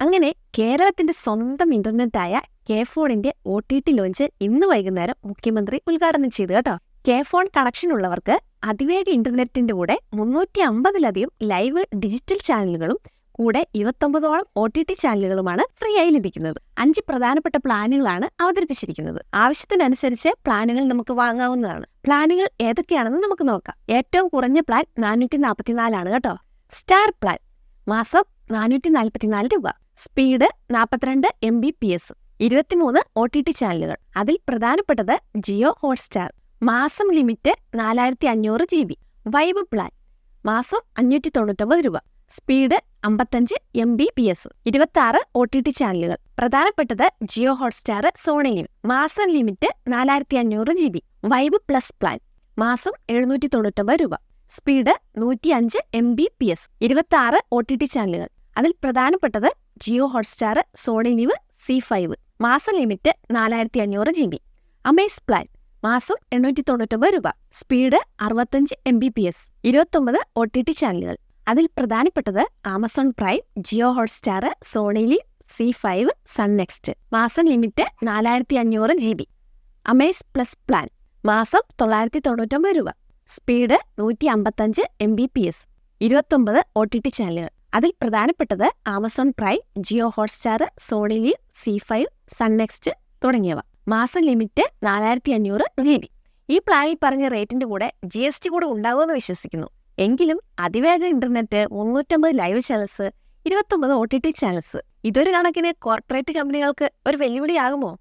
അങ്ങനെ കേരളത്തിന്റെ സ്വന്തം ഇന്റർനെറ്റായ കെ ഫോണിന്റെ ഒ ടി ടി ലോഞ്ച് ഇന്ന് വൈകുന്നേരം മുഖ്യമന്ത്രി ഉദ്ഘാടനം ചെയ്തു കേട്ടോ. കെ ഫോൺ കണക്ഷൻ ഉള്ളവർക്ക് അതിവേഗ ഇന്റർനെറ്റിന്റെ കൂടെ മുന്നൂറ്റി അമ്പതിലധികം ലൈവ് ഡിജിറ്റൽ ചാനലുകളും കൂടെ ഇരുപത്തൊമ്പതോളം ഒ ടി ടി ചാനലുകളുമാണ് ഫ്രീ ആയി ലഭിക്കുന്നത്. അഞ്ച് പ്രധാനപ്പെട്ട പ്ലാനുകളാണ് അവതരിപ്പിച്ചിരിക്കുന്നത്. ആവശ്യത്തിനനുസരിച്ച് പ്ലാനുകൾ നമുക്ക് വാങ്ങാവുന്നതാണ്. പ്ലാനുകൾ ഏതൊക്കെയാണെന്ന് നമുക്ക് നോക്കാം. ഏറ്റവും കുറഞ്ഞ പ്ലാൻ നാനൂറ്റി നാൽപ്പത്തിനാലാണ് കേട്ടോ. സ്റ്റാർ പ്ലാൻ മാസം നാനൂറ്റി നാൽപ്പത്തിനാല് രൂപ. സ്പീഡ് നാൽപ്പത്തിരണ്ട് എം ബി പി എസ് ഇരുപത്തിമൂന്ന് ഒ ടി ടി ചാനലുകൾ. അതിൽ പ്രധാനപ്പെട്ടത് ജിയോ ഹോട്ട്സ്റ്റാർ. മാസം ലിമിറ്റ് നാലായിരത്തി അഞ്ഞൂറ് ജി ബി വൈബ് പ്ലാൻ. മാസം അഞ്ഞൂറ്റി തൊണ്ണൂറ്റൊമ്പത് രൂപ. സ്പീഡ് അമ്പത്തഞ്ച് എം ബി പി എസ് ഇരുപത്തി ആറ് ഒ ടി ടി ചാനലുകൾ. പ്രധാനപ്പെട്ടത് ജിയോ ഹോട്ട്സ്റ്റാർ സോണി ലിവ്. മാസം ലിമിറ്റ് നാലായിരത്തി അഞ്ഞൂറ് G B vibe plus plan. മാസം എഴുന്നൂറ്റി തൊണ്ണൂറ്റൊമ്പത് രൂപ. സ്പീഡ് നൂറ്റി അഞ്ച് എം ബി പി എസ് ഇരുപത്തി ആറ് ഒ ടി ടി ചാനലുകൾ. അതിൽ പ്രധാനപ്പെട്ടത് Jio Hotstar Sony Liv Zee five. മാസം ലിമിറ്റ് നാലായിരത്തി അഞ്ഞൂറ് ജി ബി. Amaze plan. മാസം എണ്ണൂറ്റി തൊണ്ണൂറ്റൊമ്പത് രൂപ. സ്പീഡ് അറുപത്തഞ്ച് എം ബി പി എസ് ഇരുപത്തൊമ്പത് ഒ ടി ടി ചാനലുകൾ. അതിൽ പ്രധാനപ്പെട്ടത് Amazon Prime Jio Hotstar Sony Liv Zee five Sun Next. മാസം ലിമിറ്റ് നാലായിരത്തി അഞ്ഞൂറ് G B. Amaze plus plan. മാസം തൊള്ളായിരത്തി തൊണ്ണൂറ്റൊമ്പത് രൂപ. സ്പീഡ് നൂറ്റി അമ്പത്തഞ്ച് എം ബി പി എസ് ഇരുപത്തൊമ്പത് ഒ ടി ടി ചാനലുകൾ. അതിൽ പ്രധാനപ്പെട്ടത് Amazon Prime Jio Hotstar Sony Liv Zee five sun next തുടങ്ങിയവ. മാസം ലിമിറ്റ് നാലായിരത്തി അഞ്ഞൂറ് ജി ബി. ഈ പ്ലാനിൽ പറഞ്ഞ റേറ്റിന്റെ കൂടെ ജി എസ് ടി കൂടെ ഉണ്ടാകുമെന്ന് വിശ്വസിക്കുന്നു. എങ്കിലും അതിവേഗ ഇന്റർനെറ്റ് മുന്നൂറ്റമ്പത് ലൈവ് ചാനൽസ് ഇരുപത്തൊമ്പത് ഒ ടി ടി ചാനൽസ്. ഇതൊരു കണക്കിന് കോർപ്പറേറ്റ് കമ്പനികൾക്ക് ഒരു വെല്ലുവിളിയാകുമോ?